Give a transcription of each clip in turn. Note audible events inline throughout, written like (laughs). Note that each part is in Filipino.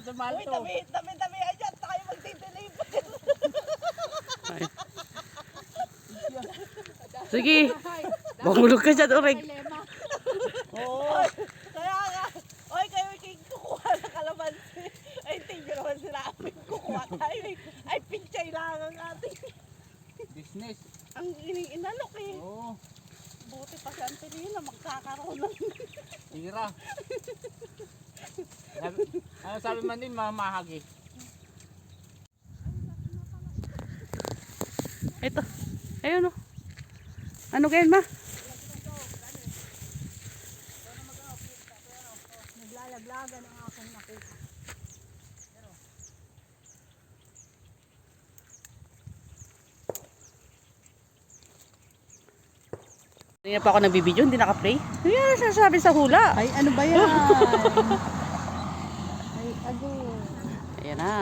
Dumal Uy, to. dami, dami, dami. Ayan, tayo magdi-deliver. Ay. Sige. Mahulog ka dyan, Oreg. Oo. Kaya nga. Oy, kayo king kukuha ng kalamansi. Ay, tingnan naman sila. Kukuha tayo. eh. Ay, pinchay lang ang ating. Business. Ang ining inalok eh. Oo. Buti pa si Antonina magkakaroon ng Tira. sabi, ano sabi man din, mamahagi. Ito. Ayun o. Ano ganyan ma? naglalaglagan ang aking nakita. Hindi na pa ako nagbibideo, hindi naka-play. Ayan, sasabi sa hula. Ay, ano ba yan? (laughs) Ayan na.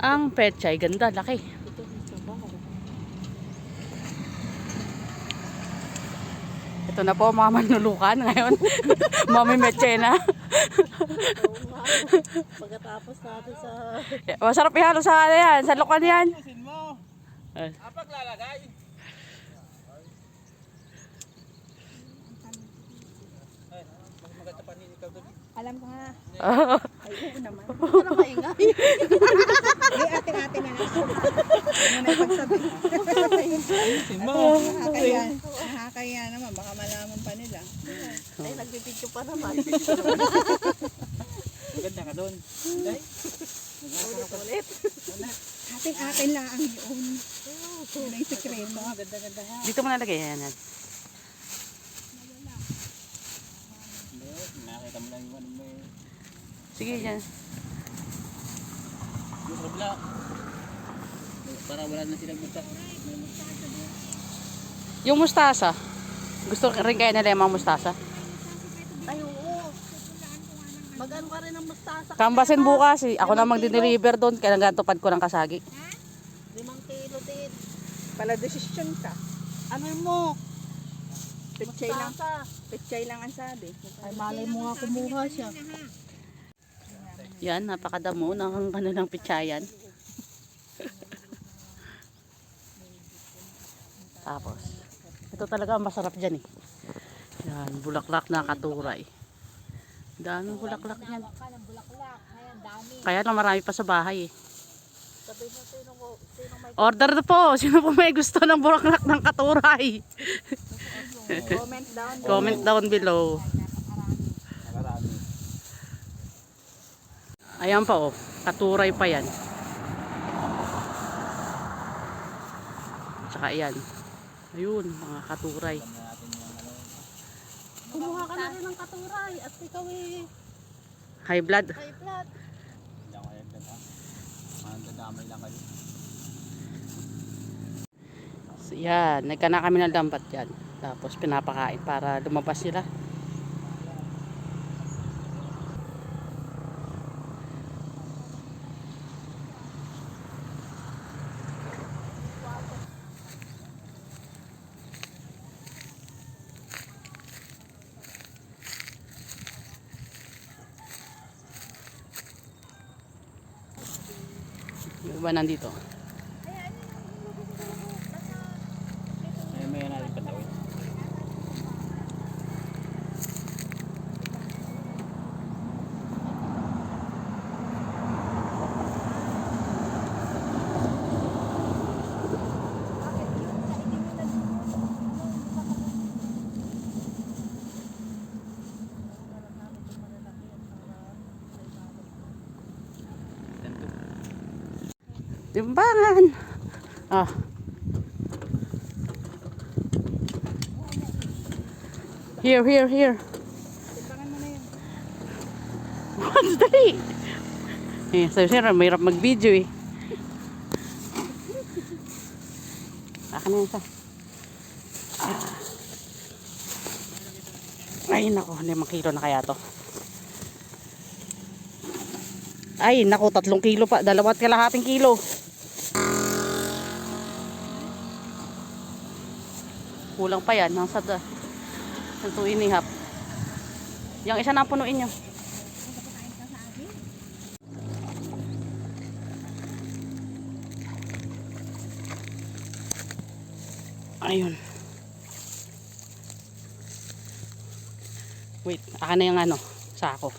Ang pechay, ganda, laki. Ito na po mga manlulukan ngayon. Mami Meche na. Pagkatapos natin sa... Masarap ihalo sa ano yan, sa lukan yan. Ay. Apak lalagay. Ay, mas maganda pa rin ikaw doon. Alam ko nga. (laughs) Ay, oo naman. Parang maingay. Ay, (laughs) ate-ate na lang. Ano na yung pagsabi? Ayusin mo. Nakakaya. Nakakaya naman. Baka malaman pa nila. Ay, nagbibidyo pa naman. Maganda ka doon. Ay, Ulit-ulit. Ating-atin lang ang yun. Yun ang sekreto. ganda-ganda ha. Dito mo nalagay yan. yan. Hindi, nakita mo lang yung ano may... Sige yan. Yung kabla. Para wala na silang buta. Yung mustasa. Gusto rin kaya nila yung mga mustasa. Ay, oo. Magano ka rin ang mustasa. Kambasin bukas eh. Ako na magdi-deliver doon. Kailangan tupad ko ng kasagi. Limang kilo din. Pala desisyon ka. Ano mo? Pechay lang. Pechay lang ang sabi. Ay, malay mo nga kumuha siya. Yan, napakadamo ng kanilang pitsayan. Tapos, ito talaga ang masarap dyan eh. Yan, bulaklak na katuray. Daming bulaklak yan. Kaya lang marami pa sa bahay eh. Order na po! Sino po may gusto ng bulaklak ng katuray? (laughs) comment down. Comment down below. Ayan pa oh, katuray pa yan. Tsaka yan. Ayun, mga katuray. Kumuha ka na rin ng katuray at ikaw eh, High blood. kay plat. Hindi ako ha. Mga dadamay lang kayo. So, yan, nagkana kami ng lambat yan. Tapos pinapakain para lumabas sila. Iba nandito. Timbangan. Ah. Here, here, here. Timbangan mo na yun. What? Dali. Eh, sabi sir, mahirap mag-video eh. Akin na yun sa. Ah. Ay, nako, limang kilo na kaya to. Ay, nako, tatlong kilo pa. Dalawat kalahating kilo. Kulang pa yan. Nasa da. Sa two and a half. Yung isa na punuin nyo. Ayun. Wait, akin na yung ano, sako.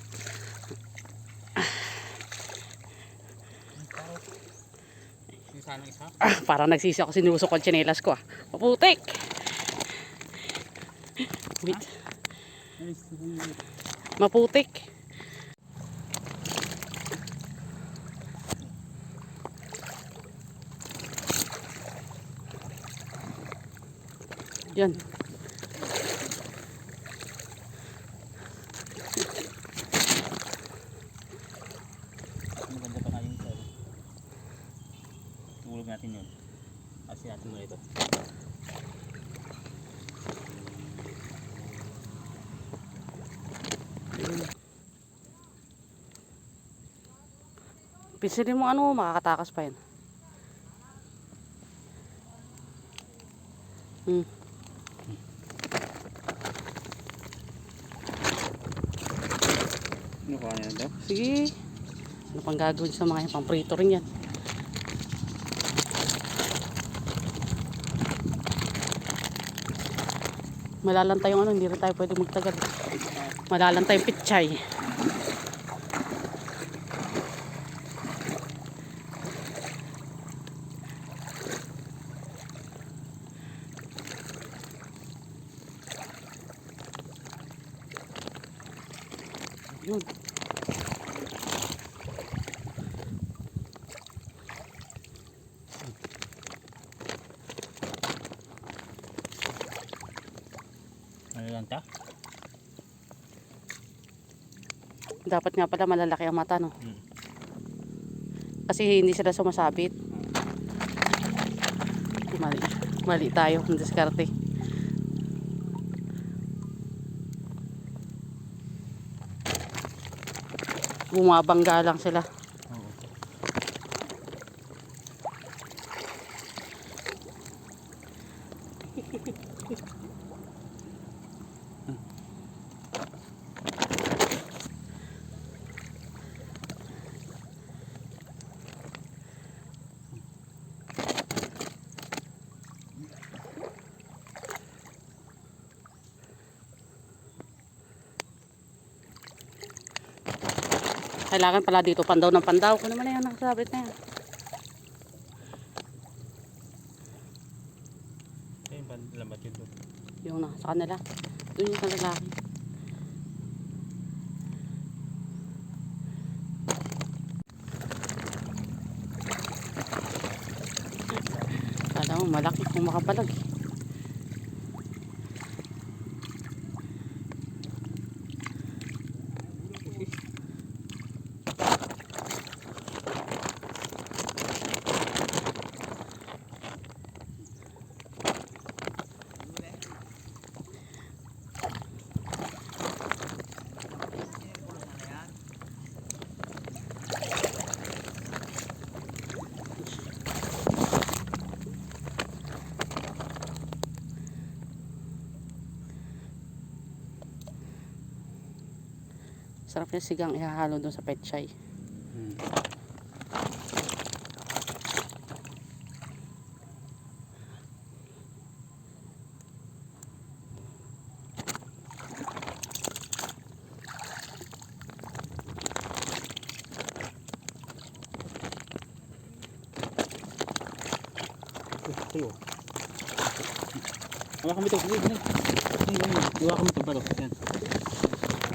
Ah, parang nagsisi ako sinusok ang tsinelas ko ah. Maputik! Wait, maputik. Yan. Maganda pa nga yung isa. Tulog natin yun. Kasi natin muna ito. Pisilin mo ano, makakatakas pa yan. Hmm. Ano kaya na daw? Sige. Ano pang gagawin sa mga yan? Pang prito rin yan. Malalantay yung ano, hindi rin tayo pwede magtagal. Malalantay yung pitchay. Ano lang ta? Dapat nga pala malalaki ang mata, no? Hmm. Kasi hindi sila sumasabit. Mali. Mali tayo. Ang diskarte. Bumabangga lang sila. Kailangan pala dito pandaw ng pandaw. Kung naman na yan nakasabit na yan. Ba lambat yun doon? Yung na, sa kanila. Doon yung sa lalaki. Kala mo malaki kung makapalag. eh. Sarap yung sigang ihahalo doon sa petchay. Hmm. Mo ito. Sige, sige. Sige, sige. Hawakan mo ito. Palo. Yan.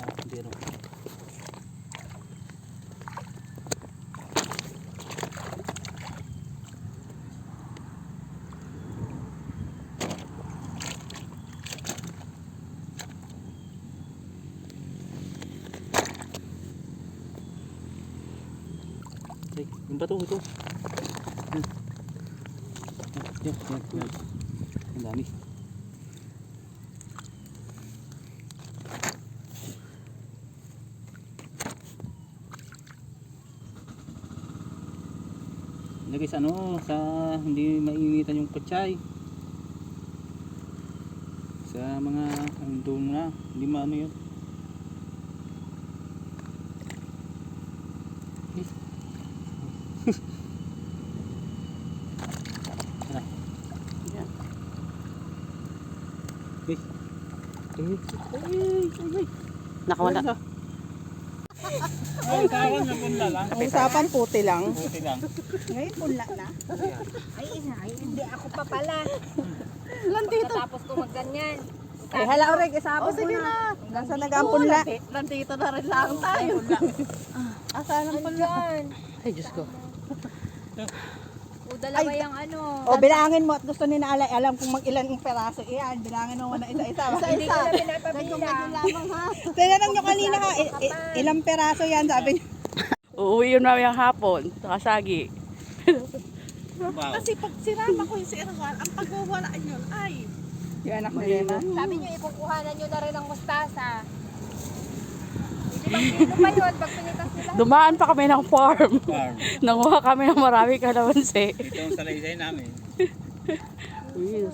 Ah, Hindi ano. Yung bato ito. Yan. Yan, yan, yan. Ang dami. Lagay sa ano, sa hindi mainitan yung pechay. Sa mga andun na, hindi maano yun. Yan. Eh. Eh. Nakawala. Ay, kawan na punla lang. Ang usapan puti lang. Buti lang. Ngayon punla na. Ay, ina, ay, hindi ako pa pala. Lan dito. Tapos ko magganyan. Eh, hala, Oreg, isapon oh, sige na. Nasa nag-ampunla. Nandito na rin lang tayo. Asan ang punla? Diyan. Ay, Diyos ko. O dalawa yung ano. O, bilangin mo at gusto ni Naalay, alam kung mag-ilan ang peraso. Iyan, bilangin mo na isa-isa. Hindi ko na pinapabilang. lamang ha. Tinanong nyo kanina ha, i- i- ilang peraso yan, sabi niyo. Uuwi yun mamaya hapon. Sa kasagi. Wow. Kasi pag sinama ko yung si Erwan, ang pagwawalaan yun ay... Yung anak Lema. Sabi nyo, ikukuhanan nyo na rin ang mustasa. Limang kilo pa yun pag pinitas nila. Dumaan pa kami ng farm. Farm. (laughs) Nanguha kami ng marami kalamansi. Ito ang salaysay namin. (laughs) Uy,